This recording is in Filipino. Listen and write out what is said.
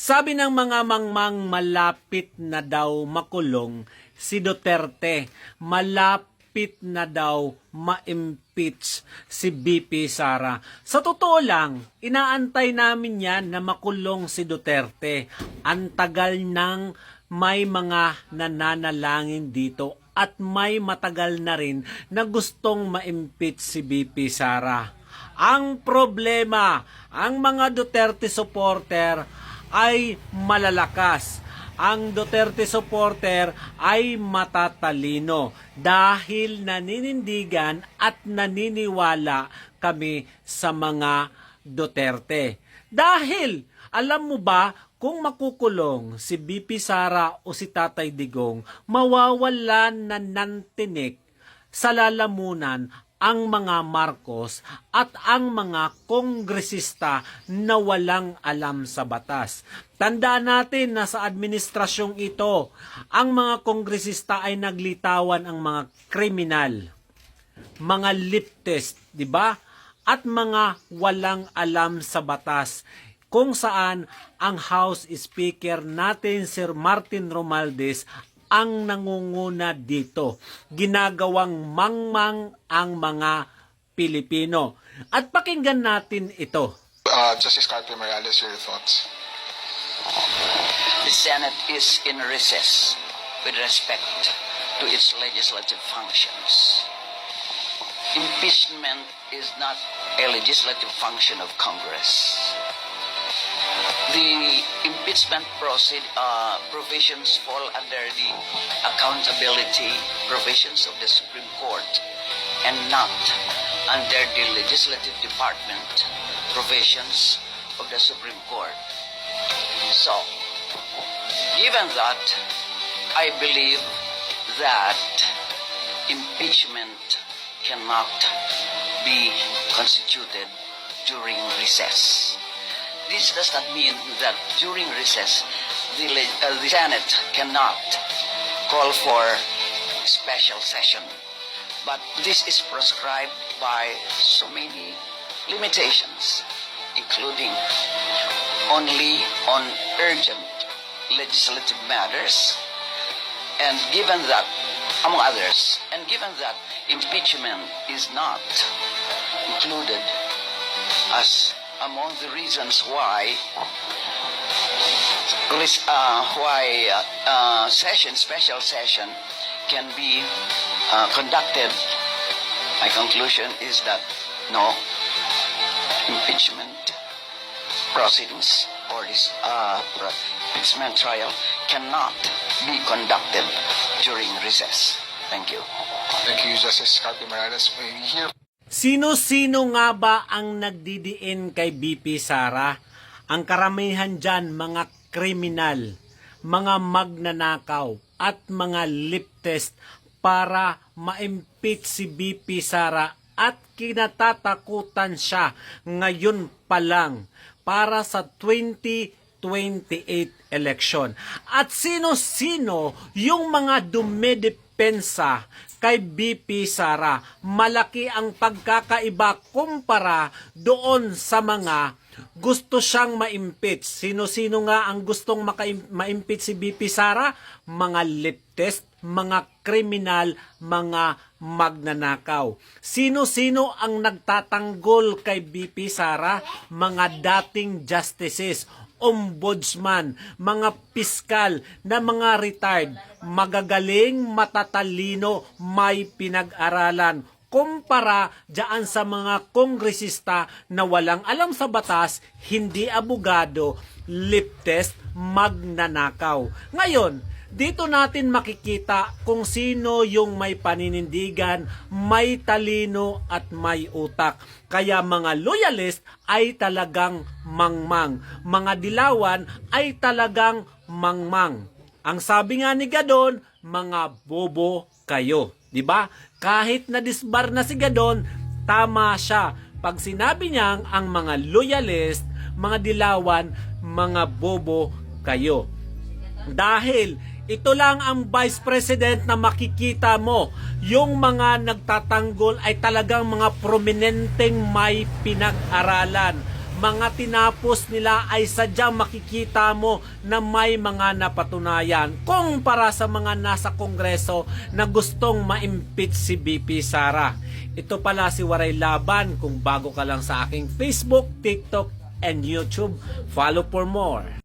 Sabi ng mga mangmang malapit na daw makulong si Duterte. Malapit na daw ma-impeach si BP Sara. Sa totoo lang, inaantay namin yan na makulong si Duterte. Ang tagal nang may mga nananalangin dito at may matagal na rin na gustong ma-impeach si BP Sara. Ang problema, ang mga Duterte supporter ay malalakas. Ang Duterte supporter ay matatalino dahil naninindigan at naniniwala kami sa mga Duterte. Dahil, alam mo ba, kung makukulong si BP Sara o si Tatay Digong, mawawalan na nantinik sa lalamunan ang mga Marcos at ang mga kongresista na walang alam sa batas. Tandaan natin na sa administrasyong ito, ang mga kongresista ay naglitawan ang mga kriminal, mga lip test, di ba? At mga walang alam sa batas kung saan ang House Speaker natin Sir Martin Romualdez ang nangunguna dito. Ginagawang mangmang ang mga Pilipino. At pakinggan natin ito. Uh, Justice Carter Morales, your thoughts? The Senate is in recess with respect to its legislative functions. Impeachment is not a legislative function of Congress. The impeachment proceed, uh, provisions fall under the accountability provisions of the Supreme Court and not under the legislative department provisions of the Supreme Court. So, given that, I believe that impeachment cannot be constituted during recess. This does not mean that during recess, the, uh, the Senate cannot call for special session. But this is prescribed by so many limitations, including only on urgent legislative matters, and given that, among others, and given that impeachment is not included as among the reasons why uh, why uh, uh, session, special session, can be uh, conducted. My conclusion is that no impeachment proceedings or this uh, impeachment trial cannot be conducted during recess. Thank you. Thank you, Justice Carter Morales. We hear Sino-sino nga ba ang nagdidiin kay BP Sara? Ang karamihan dyan, mga kriminal, mga magnanakaw, at mga lip test para ma-impeach si BP Sara at kinatatakutan siya ngayon pa lang para sa 2028 election. At sino-sino yung mga dumedepensa kay BP Sara. Malaki ang pagkakaiba kumpara doon sa mga gusto siyang ma-impeach. Sino-sino nga ang gustong ma-impeach si BP Sara? Mga lip test, mga kriminal, mga magnanakaw. Sino-sino ang nagtatanggol kay BP Sara? Mga dating justices, ombudsman, mga piskal na mga retired, magagaling, matatalino, may pinag-aralan kumpara diyan sa mga kongresista na walang alam sa batas, hindi abogado, lip test, magnanakaw. Ngayon, dito natin makikita kung sino yung may paninindigan, may talino at may utak. Kaya mga loyalist ay talagang mangmang. Mga dilawan ay talagang mangmang. Ang sabi nga ni Gadon, mga bobo kayo. 'Di ba? Kahit na disbar na si Gadon, tama siya. Pag sinabi niyang ang mga loyalist, mga dilawan, mga bobo kayo. Dahil ito lang ang vice president na makikita mo. Yung mga nagtatanggol ay talagang mga prominenteng may pinag-aralan. mga tinapos nila ay sadyang makikita mo na may mga napatunayan kumpara sa mga nasa kongreso na gustong ma-impeach si BP Sara. Ito pala si Waray Laban. Kung bago ka lang sa aking Facebook, TikTok, and YouTube, follow for more.